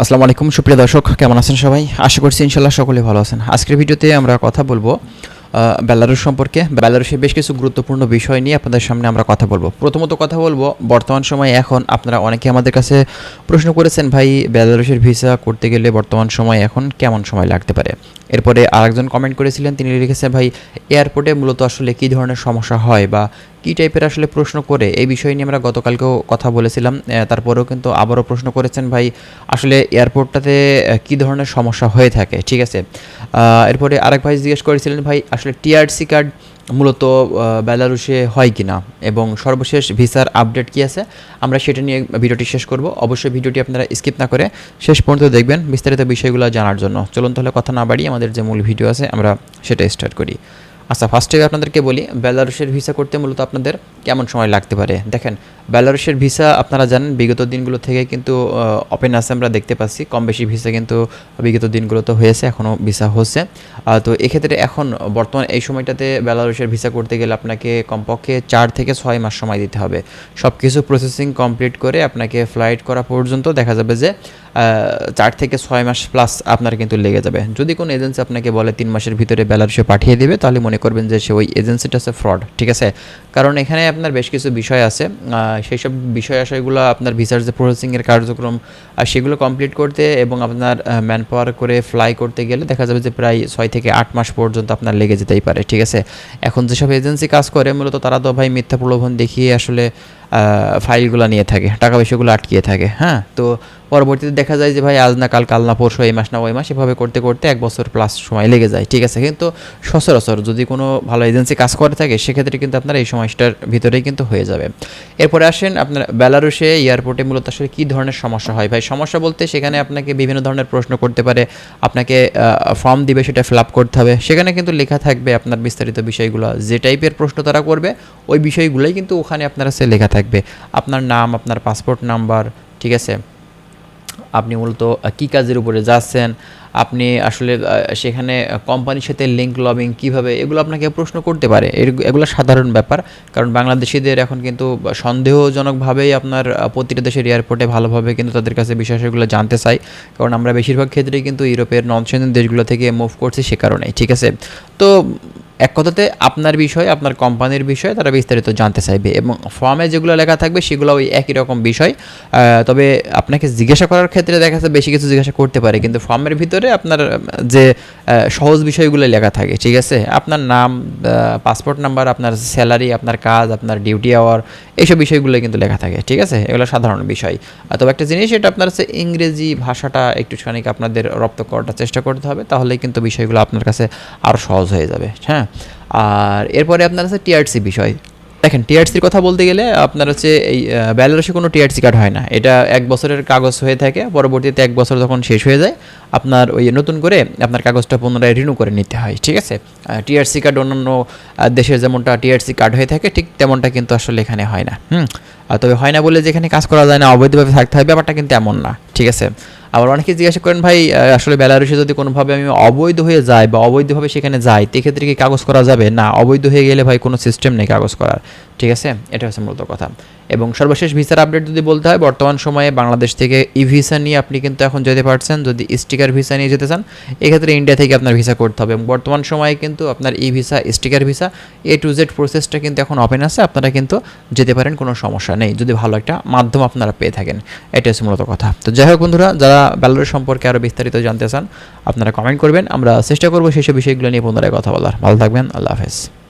আসসালামু আলাইকুম, সুপ্রিয় দর্শক, কেমন আছেন সবাই? আশা করছি ইনশাল্লাহ সকলে ভালো আছেন। আজকের ভিডিওতে আমরা কথা বলব বেলারুস সম্পর্কে। বেলারুসের বেশ কিছু গুরুত্বপূর্ণ বিষয় নিয়ে আপনাদের সামনে আমরা কথা বলব। প্রথমত কথা বলব, বর্তমান সময়ে এখন আপনারা অনেকে আমাদের কাছে প্রশ্ন করেছেন, ভাই বেলারুসের ভিসা করতে গেলে বর্তমান সময় এখন কেমন সময় লাগতে পারে? এরপরে আরেকজন কমেন্ট করেছিলেন, তিনি লিখেছেন, ভাই এয়ারপোর্টে মূলত আসলে কী ধরনের সমস্যা হয় বা কী টাইপের আসলে প্রশ্ন করে? এই বিষয় নিয়ে আমরা গতকালকেও কথা বলেছিলাম তারপরেও কিন্তু আবারও প্রশ্ন করেছেন, ভাই, আসলে এয়ারপোর্টটাতে কী ধরনের সমস্যা হয়ে থাকে? ঠিক আছে? এরপরে আরেক ভাই জিজ্ঞেস করেছিলেন, ভাই, আসলে টিআরসি কার্ড মূলত বেলারুশে হয় কি না এবং সর্বশেষ ভিসার আপডেট কি আছে? আমরা সেটা নিয়ে ভিডিওটি শেষ করব। অবশ্যই ভিডিওটি আপনারা স্কিপ না করে শেষ পর্যন্ত দেখবেন বিস্তারিত বিষয়গুলো জানার জন্য। চলুন তাহলে কথা না বাড়িয়ে আমাদের যে মূল ভিডিও আছে, আমরা সেটা স্টার্ট করি। আচ্ছা ফার্স্টে আপনাদেরকে বলি, বেলারুশের ভিসা করতে মূলত আপনাদের কেমন সময় লাগতে পারে? দেখেন, বেলারুশের ভিসা আপনারা জানেন, বিগত দিনগুলো থেকে কিন্তু ওপেন আছে আমরা দেখতে পাচ্ছি। কম বেশি ভিসা কিন্তু বিগত দিনগুলোতে হয়েছে এখনও ভিসা হচ্ছে। তো এক্ষেত্রে এখন, বর্তমান এই সময়টাতে বেলারুশের ভিসা করতে গেলে আপনাকে কমপক্ষে চার থেকে ছয় মাস সময় দিতে হবে। সব কিছু প্রসেসিং কমপ্লিট করে আপনাকে ফ্লাইট করা পর্যন্ত দেখা যাবে যে চার থেকে ছয় মাস প্লাস আপনার কিন্তু লেগে যাবে। যদি কোনো এজেন্সি আপনাকে বলে তিন মাসের ভিতরে বেলারুশে পাঠিয়ে দেবে, তাহলে মনে করবেন যে সে ওই এজেন্সিটা আছে ফ্রড ঠিক আছে? কারণ এখানে আপনার বেশ কিছু বিষয় আছে। সেই সব বিষয় আশয়গুলো আপনার ভিসার যে প্রসেসিংয়ের কার্যক্রম আর সেগুলো কমপ্লিট করতে এবং আপনার ম্যান পাওয়ার করে ফ্লাই করতে গেলে দেখা যাবে যে প্রায় ছয় থেকে আট মাস পর্যন্ত আপনার লেগে যেতেই পারে, ঠিক আছে? এখন যেসব এজেন্সি কাজ করে, মূলত তারা তো ভাই মিথ্যা প্রলোভন দেখিয়ে আসলে ফাইলগুলো নিয়ে থাকে, টাকা পয়সাগুলো আটকিয়ে থাকে হ্যাঁ? তো পরবর্তীতে দেখা যায় যে, ভাই, আজ না, কাল কাল না, পরশু, এই মাস না, ওই মাস, এভাবে করতে করতে এক বছর প্লাস সময় লেগে যায়, ঠিক আছে? কিন্তু সচরাচর যদি কোনো ভালো এজেন্সি কাজ করে থাকে, সেক্ষেত্রে কিন্তু আপনার এই সময়টার ভিতরেই কিন্তু হয়ে যাবে। এরপরে আসেন আপনার বেলারুশে এয়ারপোর্টে মূলত আসলে কী ধরনের সমস্যা হয়? ভাই, সমস্যা বলতে সেখানে আপনাকে বিভিন্ন ধরনের প্রশ্ন করতে পারে, আপনাকে ফর্ম দিবে, সেটা ফিল আপ করতে হবে। সেখানে কিন্তু লেখা থাকবে আপনার বিস্তারিত বিষয়গুলো, যে টাইপের প্রশ্ন তারা করবে, ওই বিষয়গুলোই কিন্তু ওখানে আপনার কাছে লেখা থাকবে। আপনার নাম, আপনার পাসপোর্ট নাম্বার ঠিক আছে? আপনি মূলত কী কাজের উপরে যাচ্ছেন? আপনি আসলে সেখানে কোম্পানির সাথে লিঙ্ক লবিং কীভাবে? এগুলো আপনাকে প্রশ্ন করতে পারে। এগুলো সাধারণ ব্যাপার। কারণ বাংলাদেশিদের এখন কিন্তু সন্দেহজনকভাবেই আপনার প্রতিটা দেশের এয়ারপোর্টে ভালোভাবে কিন্তু তাদের কাছে বিষয়গুলো জানতে চাই কারণ আমরা বেশিরভাগ ক্ষেত্রেই কিন্তু ইউরোপের নন দেশগুলো থেকে মুভ করছি সে কারণেই, ঠিক আছে? তো এক কথাতে আপনার বিষয়, আপনার কোম্পানির বিষয়, তারা বিস্তারিত জানতে চাইবে এবং ফর্মে যেগুলো লেখা থাকবে সেগুলো ওই একই রকম বিষয়। তবে আপনাকে জিজ্ঞাসা করার ক্ষেত্রে দেখা যাচ্ছে বেশি কিছু জিজ্ঞাসা করতে পারে, কিন্তু ফর্মের ভিতরে আপনার যে সহজ বিষয়গুলো লেখা থাকে, ঠিক আছে? আপনার নাম পাসপোর্ট নাম্বার আপনার স্যালারি আপনার কাজ, আপনার ডিউটি আওয়ার এইসব বিষয়গুলো কিন্তু লেখা থাকে, ঠিক আছে? এগুলো সাধারণ বিষয়। তবে একটা জিনিস, এটা আপনার হচ্ছে ইংরেজি ভাষাটা একটুখানি আপনাদের রপ্ত করার চেষ্টা করতে হবে, তাহলেই কিন্তু বিষয়গুলো আপনার কাছে আরও সহজ হয়ে যাবে হ্যাঁ? আর এরপরে আপনার আছে টিআরসি বিষয়। দেখেন টিআরসির কথা বলতে গেলে আপনার হচ্ছে এই ব্যালারসে কোনো টিআরসি কার্ড হয় না। এটা এক বছরের কাগজ হয়ে থাকে, পরবর্তীতে এক বছর যখন শেষ হয়ে যায়, আপনার ওই নতুন করে আপনার কাগজটা পুনরায় রিনিউ করে নিতে হয়, ঠিক আছে? টিআরসি কার্ড অন্যান্য দেশের যেমনটা টিআরসি কার্ড হয়ে থাকে, ঠিক তেমনটা কিন্তু আসলে এখানে হয় না, হুম? তবে হয় না বলে যেখানে কাজ করা যায় না, অবৈধভাবে থাকতে হয় ব্যাপারটা কিন্তু এমন না, ঠিক আছে? আবার অনেকে জিজ্ঞাসা করেন, ভাই আসলে বেলারুশে যদি কোনোভাবে আমি অবৈধ হয়ে যাই বা অবৈধভাবে সেখানে যাই সেক্ষেত্রে কি কাগজ করা যাবে? না, অবৈধ হয়ে গেলে ভাই কোনো সিস্টেম নেই কাগজ করার। ঠিক আছে? এটা হচ্ছে মূলত কথা। এবং সর্বশেষ ভিসার আপডেট যদি বলতে হয়, বর্তমান সময়ে বাংলাদেশ থেকে ই ভিসা নিয়ে আপনি কিন্তু এখন যেতে পারছেন। যদি স্টিকার ভিসা নিয়ে যেতে চান, এক্ষেত্রে ইন্ডিয়া থেকে আপনার ভিসা করতে হবে। এবং বর্তমান সময়ে কিন্তু আপনার E visa, sticker visa, A to Z প্রসেসটা কিন্তু এখন ওপেন আছে। আপনারা কিন্তু যেতে পারেন, কোনো সমস্যা নেই। যদি ভালো একটা মাধ্যম আপনারা পেয়ে থাকেন এটা হচ্ছে মূলত কথা। তো যাই হোক বন্ধুরা, যারা ব্যালোর সম্পর্কে আরও বিস্তারিত জানতে চান, আপনারা কমেন্ট করবেন। আমরা চেষ্টা করব সেসব বিষয়গুলো নিয়ে পুনরায় কথা বলার। ভালো থাকবেন, আল্লাহ হাফেজ।